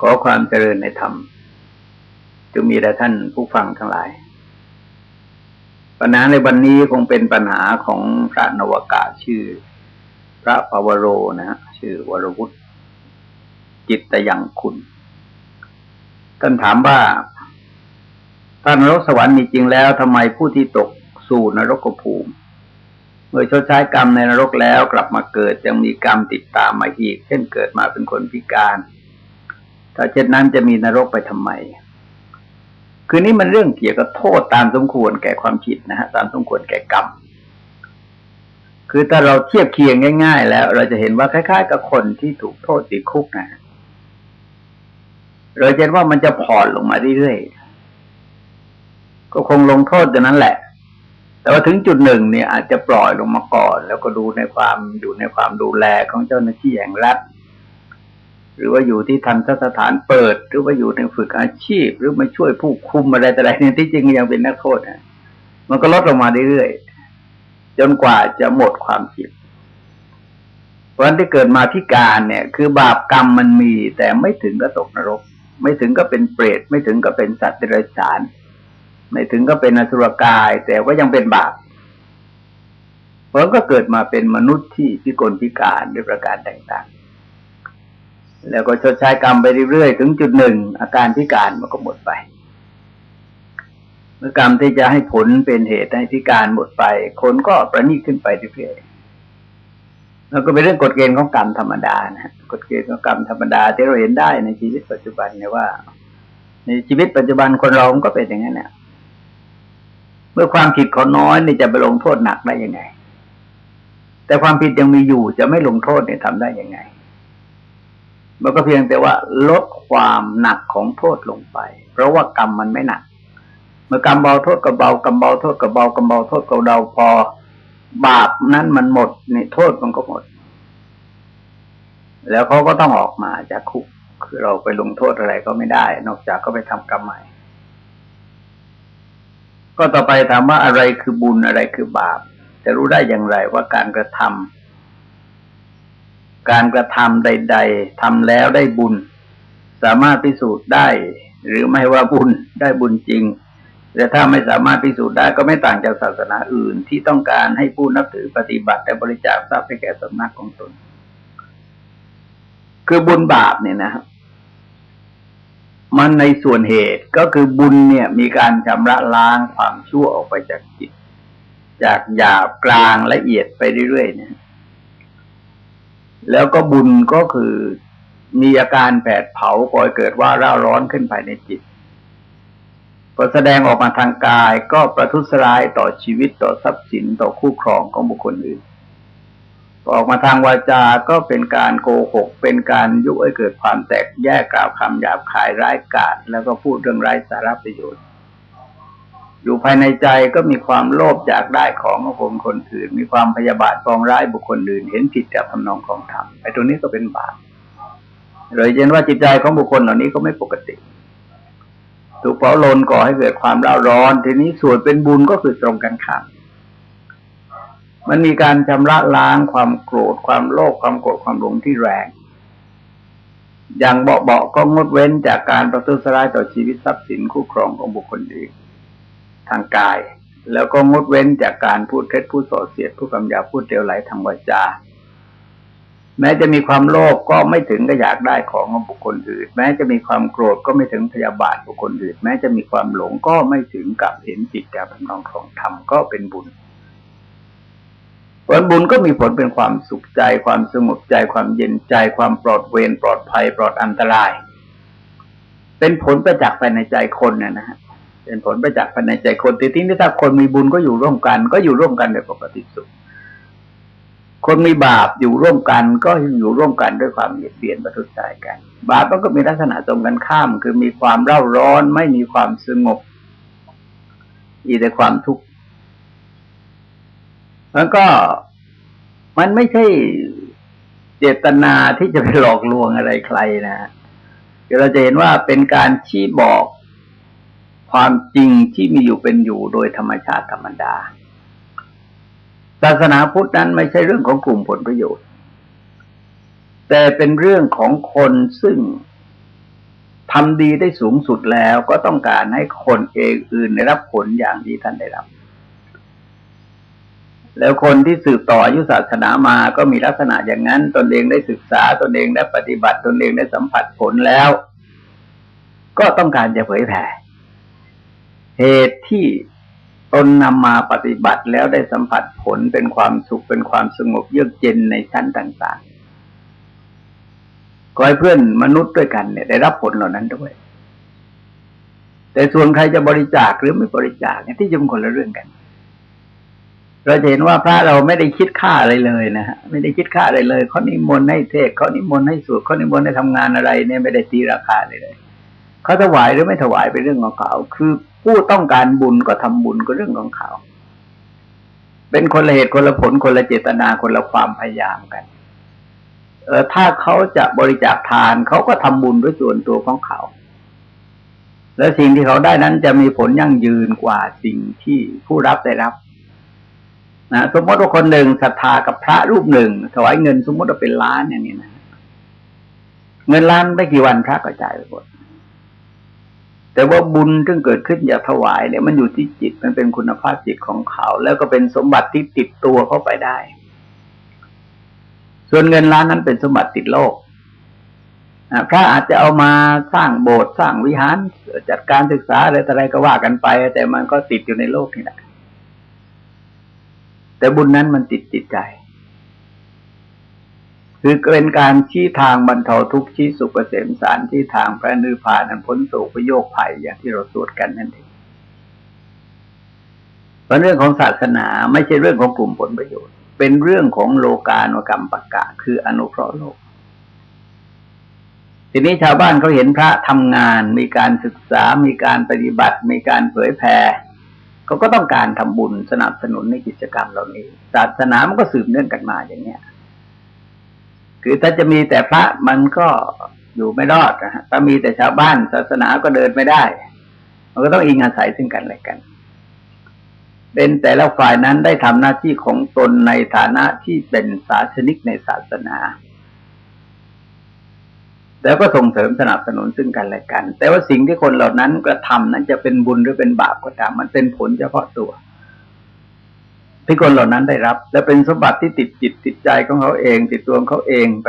ขอความเจริญในธรรมจะมีแด่ท่านผู้ฟังทั้งหลาย ปัญหาในวันนี้คงเป็นปัญหาของพระนวากาชื่อ พระปวโรนะฮะชื่อวรวุฒิจิตตยังคุณ ท่านถามว่าท่านรกสวรรค์มีจริงแล้วทำไมผู้ที่ตกสู่นรกภูมิเมื่อชดใช้กรรมในนรกแล้วกลับมาเกิดยังมีกรรมติดตามมาอีก เช่นเกิดมาเป็นคนพิการ ถ้าเช่นนั้นจะมีนรกไปทำไม คือนี่มันเรื่องเกี่ยวกับโทษตามสมควรแก่ความผิดนะฮะตามสมควรแก่กรรม คือถ้าเราเทียบเคียงง่าย ๆ แล้ว เราจะเห็นว่าคล้ายๆ กับคนที่ถูกโทษติดคุกนะเราจะเห็นว่ามันจะผ่อนลงมาเรื่อยๆ ก็คงลงโทษจนนั้นแหละ แต่ว่าถึงจุดหนึ่งเนี่ยอาจจะปล่อยลงมาก่อน แล้วก็ดูในความอยู่ในความดูแลของเจ้าหน้าที่แห่งรัฐ หรือว่าอยู่ที่ทันสถานเปิด หรือว่าอยู่ในฝึกอาชีพ หรือมาช่วยผู้คุมอะไรแต่อะไรเนี่ยที่จริงยังเป็นนักโทษนะมันก็ลดลงมาเรื่อยๆจนกว่าจะหมดความผิดเพราะฉะนั้นที่เกิดมาพิการเนี่ย คือบาปกรรมมันมี แต่ไม่ถึงกับตกนรก ไม่ถึงก็เป็นเปรตไม่ถึงก็เป็นสัตว์เดรัจฉาน ไม่ถึงก็เป็นอสุรกาย แต่ว่ายังเป็นบาปเพราะก็เกิดมาเป็นมนุษย์ที่พิกลพิการด้วยประการต่างๆ แล้วก็ชดใช้กรรมไปเรื่อยๆ ถึงจุดหนึ่งอาการพิการมันก็หมดไป เมื่อกรรมที่จะให้ผลเป็นเหตุให้พิการหมดไป คนก็ประนีขึ้นไปเรื่อยๆแล้วก็เป็นเรื่องกฎเกณฑ์ของกรรมธรรมดานะกฎเกณฑ์ของกรรมธรรมดาที่เราเห็นได้ในชีวิตปัจจุบันเนี่ยว่า ในชีวิตปัจจุบันคนเราก็เป็นอย่างนั้นเนี่ยเมื่อความผิดเขาน้อยนี่จะไปลงโทษหนักได้ยังไง แต่ความผิดยังมีอยู่จะไม่ลงโทษเนี่ยทำได้ยังไง มันก็เพียงแต่ว่าลดความหนักของโทษลงไป เพราะว่ากรรมมันไม่หนัก เมื่อกรรมเบาโทษก็เบากรรมเบาโทษก็เบากรรมเบาโทษก็เบาพอบาปนั้นมันหมดนี่โทษมันก็หมด แล้วเขาก็ต้องออกมาจากคุกคือเราไปลงโทษอะไรก็ไม่ได้ นอกจากก็ไปทำกรรมใหม่ ก็ต่อไปถามว่าอะไรคือบุญอะไรคือบาป จะรู้ได้อย่างไรว่าการกระทำ การกระทำใด ๆทำแล้วได้บุญ สามารถพิสูจน์ได้ หรือไม่ว่าบุญได้บุญจริงแต่ถ้าไม่สามารถพิสูจน์ได้ก็ไม่ต่างจากศาสนาอื่น ที่ต้องการให้ผู้นับถือปฏิบัติแต่บริจาคทรัพย์ให้แก่สำนักของตน คือบุญบาปเนี่ยนะมันในส่วนเหตุก็คือบุญเนี่ย มีการชำระล้างความชั่วออกไปจากจิต จากหยาบกลางละเอียดไปเรื่อยๆเนี่ย แล้วก็บุญก็คือมีอาการแผดเผาก่อยเกิดว่าร่าร้อนขึ้นภายในจิตพอแสดงออกมาทางกายก็ประทุษร้ายต่อชีวิตต่อทรัพย์สินต่อคู่ครองของบุคคลอื่น ออกมาทางวาจาก็เป็นการโกหก เป็นการยุให้เกิดความแตกแยกกล่าวคำหยาบคายร้ายกาจแล้วก็พูดเรื่องไร้สาระประโยชน์ อยู่ภายในใจก็มีความโลภอยากได้ของของคนคนอื่น มีความพยาบาทปองร้ายบุคคลอื่น เห็นผิดจากทำนองของธรรมไอ้ตรงนี้ก็เป็นบาปเลยเห็นว่าจิตใจของบุคคลเหล่านี้ก็ไม่ปกติ ถูกเผาลนก่อให้เกิดความร้าร้อน ทีนี้ส่วนเป็นบุญก็คือตรงกันข้ามมันมีการชำระล้างความโกรธความโลภความโกรธความหลงที่แรง อย่างเบาๆก็งดเว้นจากการประทุษร้ายต่อชีวิตทรัพย์สินคู่ครองของบุคคลอื่น ทางกาย แล้วก็งดเว้นจากการพูดเท็จพูดส่อเสียดพูดคำหยาพูดเดียวไหลทางวาจา แม้จะมีความโลภก็ไม่ถึงก็อยากได้ของของบุคคลอื่น แม้จะมีความโกรธก็ไม่ถึงพยาบาทบุคคลอื่น แม้จะมีความหลงก็ไม่ถึงกับเห็นจิตจากทำนองของธรรมก็เป็นบุญผลบุญก็มีผลเป็นความสุขใจ ความสงบใจ ความเย็นใจ ความปลอดเวรปลอดภัย ปลอดอันตราย เป็นผลประจักษ์ภายในใจคนนะนะฮะ เป็นผลประจักษ์ภายในใจคนที่ทิ้งที่ถ้าคนมีบุญก็อยู่ร่วมกัน ก็อยู่ร่วมกันโดยปกติสุข คนมีบาปอยู่ร่วมกันก็อยู่ร่วมกันด้วยความเบียดเบียนประทุษร้ายกัน บาปมันก็มีลักษณะตรงกันข้าม คือมีความเร่าร้อน ไม่มีความสงบมีแต่ความทุกข์แล้วก็มันไม่ใช่เจตนาที่จะไปหลอกลวงอะไรใครนะเราจะเห็นว่าเป็นการชี้บอก ความจริงที่มีอยู่เป็นอยู่โดยธรรมชาติธรรมดา ศาสนาพุทธนั้นไม่ใช่เรื่องของกลุ่มผลประโยชน์ แต่เป็นเรื่องของคนซึ่งทำดีได้สูงสุดแล้วก็ต้องการให้คนเองอื่นได้รับผลอย่างที่ท่านได้รับ แล้วคนที่สืบต่ออายุศาสนามาก็มีลักษณะอย่างนั้น ตนเองได้ศึกษาตนเองได้ปฏิบัติ ตนเองได้สัมผัสผลแล้ว ก็ต้องการจะเผยแผ่ เหตุที่ตนนำมาปฏิบัติแล้วได้สัมผัสผลเป็นความสุขเป็นความสงบเยือกเย็นในชั้นต่างๆก็ให้เพื่อนมนุษย์ด้วยกันเนี่ย ได้รับผลเหล่านั้นด้วย แต่ส่วนใครจะบริจาคหรือไม่บริจาคเนี่ยที่จงคนละเรื่องกัน เราจะเห็นว่าพระเราไม่ได้คิดค่าอะไรเลยนะฮะไม่ได้คิดค่าอะไรเลยเขานิมนต์ให้เทศเขานิมนต์ให้สวดเขานิมนต์ให้ทำงานอะไรเนี่ยไม่ได้ตีราคาเลยเลยเขาถวายหรือไม่ถวายเป็นเรื่องของเขาคือ ผู้ต้องการบุญก็ทำบุญก็เรื่องของเขา เป็นคนละเหตุคนละผลคนละเจตนาคนละความพยายามกัน เออถ้าเขาจะบริจาคทานเขาก็ทำบุญด้วยส่วนตัวของเขา แล้วสิ่งที่เขาได้นั้นจะมีผลยั่งยืนกว่าสิ่งที่ผู้รับได้รับนะสมมติว่าคนหนึ่งศรัทธากับพระรูปหนึ่งถวายเงินสมมติว่าเป็นล้านอย่างนี้นะเงินล้านไม่กี่วันพระก็จ่ายไปหมด แต่ว่าบุญที่เกิดขึ้นอย่าถวายเนี่ยมันอยู่ที่จิตมันเป็นคุณภาพจิตของเขา แล้วก็เป็นสมบัติที่ติดตัวเข้าไปได้ ส่วนเงินล้านนั้นเป็นสมบัติติดโลกพระอาจจะเอามาสร้างโบสถ์สร้างวิหารจัดการศึกษาอะไรต่ออะไรก็ว่ากันไป แต่มันก็ติดอยู่ในโลกนี่แหละแต่บุญนั้นมันติดจิตใจ คือเป็นการชี้ทางบรรเทาทุกข์ชี้สุขเกษมสารที่ทางพระนิพพานนั้นพ้นโศกประโยคภัยอย่างที่เราสวดกันนั่นเองเพราะเรื่องของศาสนาไม่ใช่เรื่องของกลุ่มผลประโยชน์ เป็นเรื่องของโลกาโนกรรมปะกะ คืออนุเคราะห์โลก ทีนี้ชาวบ้านเขาเห็นพระทำงาน มีการศึกษา มีการปฏิบัติ มีการเผยแผ่เขาก็ต้องการทำบุญสนับสนุนในกิจกรรมเหล่านี้ ศาสนามันก็สืบเนื่องกันมาอย่างเนี้ย คือถ้าจะมีแต่พระมันก็อยู่ไม่รอดนะฮะถ้ามีแต่ชาวบ้านศาสนาก็เดินไม่ได้ มันก็ต้องอิงอาศัยซึ่งกันและกัน เป็นแต่ละฝ่ายนั้นได้ทำหน้าที่ของตนในฐานะที่เป็นศาสนิกในศาสนา แล้วก็ส่งเสริมสนับสนุนซึ่งกันและกัน แต่ว่าสิ่งที่คนเหล่านั้นกระทำนั้นจะเป็นบุญหรือเป็นบาปก็ตามมันเป็นผลเฉพาะตัว ที่คนเหล่านั้นได้รับ และเป็นสมบัติที่ติดจิตติดใจของเขาเอง ติดตัวเขาเองไป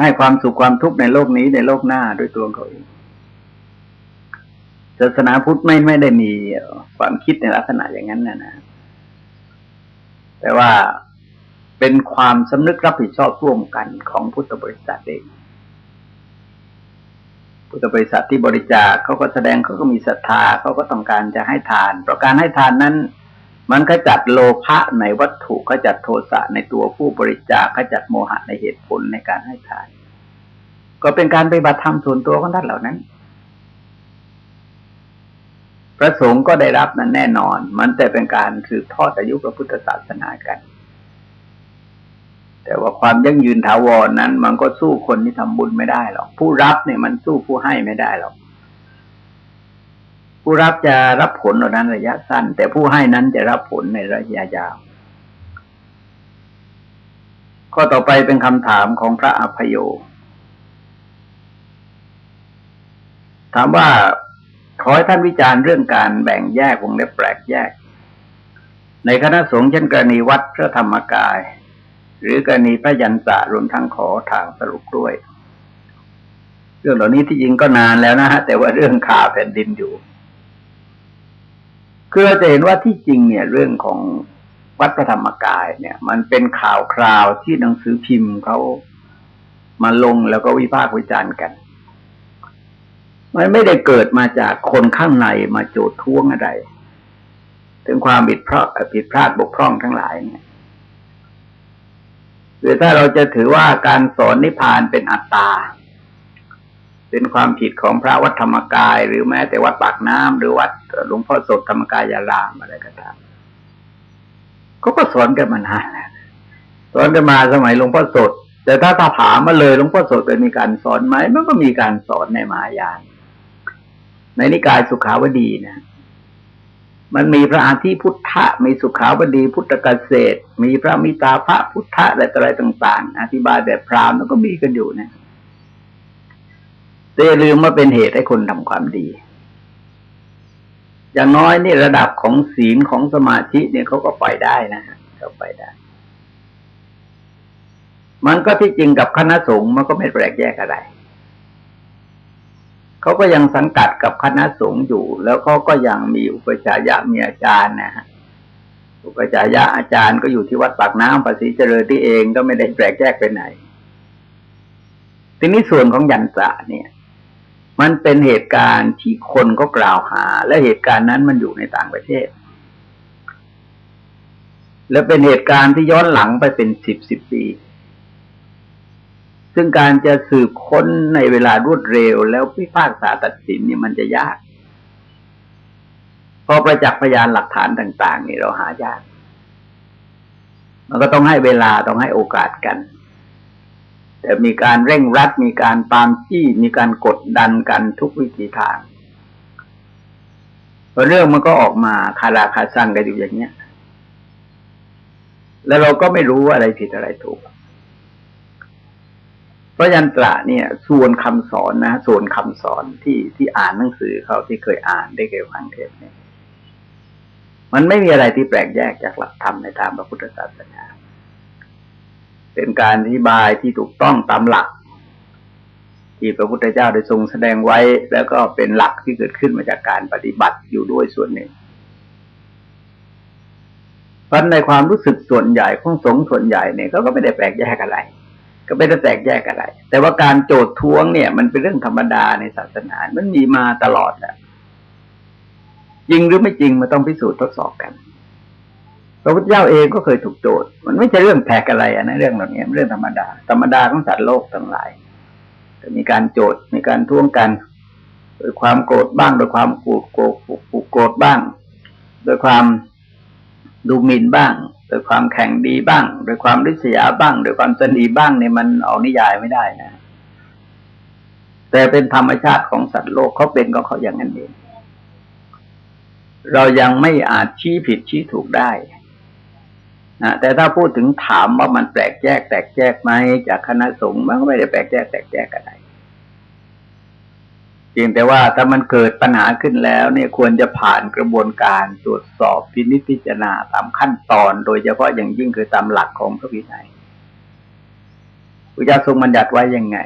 ให้ความสุขความทุกข์ในโลกนี้ในโลกหน้าด้วยตัวเขาเองศาสนาพุทธไม่ไม่ได้มีความคิดในลักษณะอย่างนั้นนะนะแต่ว่าเป็นความสำนึกรับผิดชอบร่วมกันของพุทธบริษัทเองพุทธบริษัทที่บริจาคเขาก็แสดงเขาก็มีศรัทธาเขาก็ต้องการจะให้ทานเพราะการให้ทานนั้น มันขจัดโลภะในวัตถุขจัดโทสะในตัวผู้บริจาคขจัดโมหะในเหตุผลในการให้ทาน ก็เป็นการปฏิบัติธรรมส่วนตัวของท่านเหล่านั้น พระสงฆ์ก็ได้รับนั้นแน่นอน มันแต่เป็นการสืบทอดอายุพระพุทธศาสนากัน แต่ว่าความยั่งยืนถาวรนนั้น มันก็สู้คนที่ทำบุญไม่ได้หรอก ผู้รับเนี่ยมันสู้ผู้ให้ไม่ได้หรอก ผู้รับจะรับผลเหล่านั้นระยะสั้น แต่ผู้ให้นั้นจะรับผลในระยะยาว ข้อต่อไปเป็นคำถามของพระอภโย ถามว่าขอให้ท่านวิจารณ์เรื่องการแบ่งแยกวงเล็บแปลกแยก ในคณะสงฆ์เช่นกรณีวัดพระธรรมกาย หรือกรณีพระยันตะรวมทั้งขอทางสรุปด้วย เรื่องเหล่านี้ที่จริงก็นานแล้วนะฮะแต่ว่าเรื่องข่าวแผ่นดินอยู่ คือเราจะเห็นว่าที่จริงเนี่ยเรื่องของวัดพระธรรมกายเนี่ย มันเป็นข่าวคราวที่หนังสือพิมพ์เขามาลงแล้วก็วิพากษ์วิจารณ์กัน มันไม่ได้เกิดมาจากคนข้างในมาโจดท้วงอะไร ถึงความผิดพลาดผิดพลาดบกพร่องทั้งหลายเนี่ยหรือถ้าเราจะถือว่าการสอนนิพพานเป็นอัตตา เป็นความผิดของพระวัดธรรมกาย หรือแม้แต่วัดปากน้ำหรือวัดหลวงพ่อสดธรรมกายยารามอะไรก็ตามเขาก็สอนกันมานานแล้วสอนกันมาสมัยหลวงพ่อสด แต่ถ้าถ้าถามมาเลยหลวงพ่อสดเคยมีการสอนไหมมันก็มีการสอนในมหายาน ในนิกายสุขาวดีนะมันมีพระอาทิพุทธะ มีสุขาวดีพุทธเกษตร มีพระมิตาพระพุทธะอะไรต่ออะไรต่าง ๆ อธิบายแบบพราหมณ์แล้วก็มีกันอยู่นะ แต่อย่าลืมว่าเป็นเหตุให้คนทำความดี อย่างน้อยนี่ระดับของศีลของสมาธิเนี่ยเขาก็ไปได้นะฮะเขาไปได้ มันก็ที่จริงกับคณะสงฆ์มันก็ไม่แปลกแยกอะไรเขาก็ยังสังกัดกับคณะสงฆ์อยู่ แล้วเขาก็ยังมีอุปชฌายะมีอาจารย์นะฮะอุปชฌายะอาจารย์ก็อยู่ที่วัดปากน้ำภาษีเจริญที่เองก็ไม่ได้แปลกแยกไปไหน ทีนี้ส่วนของยันตระเนี่ย มันเป็นเหตุการณ์ที่คนก็กล่าวหา และเหตุการณ์นั้นมันอยู่ในต่างประเทศ และเป็นเหตุการณ์ที่ย้อนหลังไปเป็นสิบสิบปี ซึ่งการจะสืบค้นในเวลารวดเร็วแล้วพิพากษาตัดสินนี่มันจะยากเพอประจักษ์พยานหลักฐานต่าง ๆ นี่เราหายาก มันก็ต้องให้เวลาต้องให้โอกาสกัน แต่มีการเร่งรัด มีการตามจี้ มีการกดดันกันทุกวิธีทางพอเรื่องมันก็ออกมาคาราคาซังกันอยู่อย่างเนี้ย แล้วเราก็ไม่รู้ว่าอะไรผิดอะไรถูก เพราะยันตระเนี่ย ส่วนคำสอนนะส่วนคำสอนที่ที่อ่านหนังสือเขาที่เคยอ่านได้เคยฟังเทศเนี่ย มันไม่มีอะไรที่แปลกแยกจากหลักธรรมในทางพระพุทธศาสนา เป็นการอธิบายที่ถูกต้องตามหลัก ที่พระพุทธเจ้าได้ทรงแสดงไว้ แล้วก็เป็นหลักที่เกิดขึ้นมาจากการปฏิบัติอยู่ด้วยส่วนหนึ่งเพราะในความรู้สึกส่วนใหญ่ของสงส่วนใหญ่เนี่ยเขาก็ไม่ได้แปลกแยกอะไร ก็ไม่ได้แตกแยกอะไร แต่ว่าการโจดท้วงเนี่ย มันเป็นเรื่องธรรมดาในศาสนา มันมีมาตลอดแหละจริงหรือไม่จริงมันต้องพิสูจน์ทดสอบกัน พระพุทธเจ้าเองก็เคยถูกโจทย์มันไม่ใช่เรื่องแปลกอะไรอนะเรื่องเหล่านี้เรื่องธรรมดา ธรรมดาของสัตว์โลกทั้งหลายจะมีการโจทย์มีการท้วงกันโดยความโกรธบ้างโดยความโกรธโกรธโกรธบ้าง โดยความดูหมิ่นบ้าง โดยความแข่งดีบ้าง โดยความริษยาบ้าง โดยความสนีบ้างเนี่ยมันเอานิยายไม่ได้นะ แต่เป็นธรรมชาติของสัตว์โลกเขาเป็นก็เขาอย่างนั้นเอง เรายังไม่อาจชี้ผิดชี้ถูกได้ นะแต่ถ้าพูดถึงถามว่ามันแปลกแยก แตกแยกไหมจากคณะสงฆ์มันก็ไม่ได้แปลกแยก แตกแยกอะไรเพียงแต่ว่าถ้ามันเกิดปัญหาขึ้นแล้วเนี่ยควรจะผ่านกระบวนการตรวจสอบพินิจพิจารณาตามขั้นตอน โดยเฉพาะอย่างยิ่งคือตามหลักของพระวินัยพระเจ้าทรงบัญญัติไว้ยังไง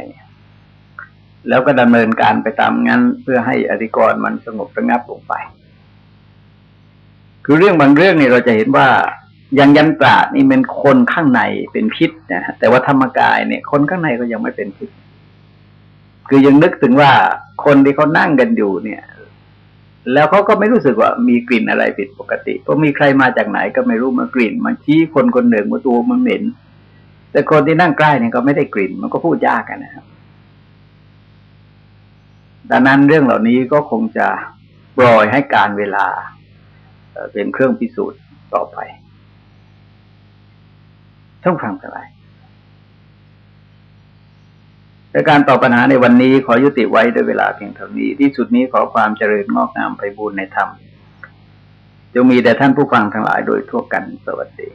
แล้วก็ดำเนินการไปตามงั้นเพื่อให้อธิกรณ์มันสงบระงับลงไป คือเรื่องบางเรื่องนี่เราจะเห็นว่า อย่างยันตรานี่เป็นคนข้างในเป็นพิษนะแต่ว่าธรรมกายเนี่ย คนข้างในก็ยังไม่เป็นพิษ คือยังนึกถึงว่าคนที่เขานั่งกันอยู่เนี่ย แล้วเขาก็ไม่รู้สึกว่ามีกลิ่นอะไรผิดปกติเพราะมีใครมาจากไหนก็ไม่รู้มากลิ่นมันชี้คนคนหนึ่งว่าตัวมันเหม็น แต่คนที่นั่งใกล้เนี่ยก็ไม่ได้กลิ่น มันก็พูดยากกันนะครับดังนั้นเรื่องเหล่านี้ก็คงจะปล่อยให้การเวลาเป็นเครื่องพิสูจน์ต่อไป ต้องฟังกันไปและการตอบปัญหาในวันนี้ขอยุติไว้ด้วยเวลาเพียงเท่านี้ ที่สุดนี้ขอความเจริญงอกงามไปบูรณนธรรมจงมีแด่ท่านผู้ฟังทั้งหลายโดยทั่วกันสวัสดี